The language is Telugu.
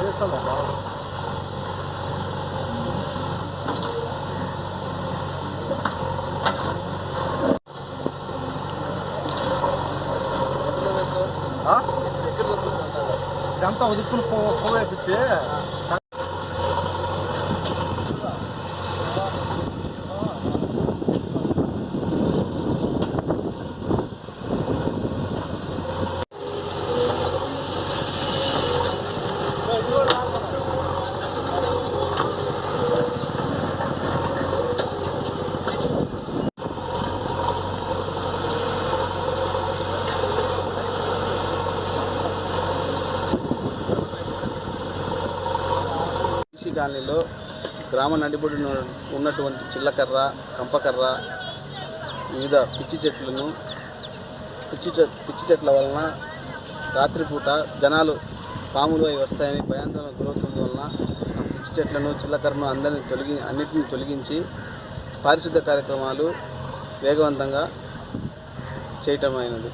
1탄 나가. 아? 양파 어디 끊고, 거기 그치? ఈసీ కాలనీలో గ్రామ నడిబొడిన ఉన్నటువంటి చిల్లకర్ర కంపకర్ర వివిధ పిచ్చి చెట్లను పిచ్చి పిచ్చి చెట్ల వలన రాత్రిపూట జనాలు పాములు అవి వస్తాయని భయాందోళన గురవుతుంది వలన ఆ పిచ్చి చెట్లను చిల్లకర్రను అందరిని తొలగి అన్నిటిని తొలగించి పారిశుద్ధ కార్యక్రమాలు వేగవంతంగా చేయటమైనది.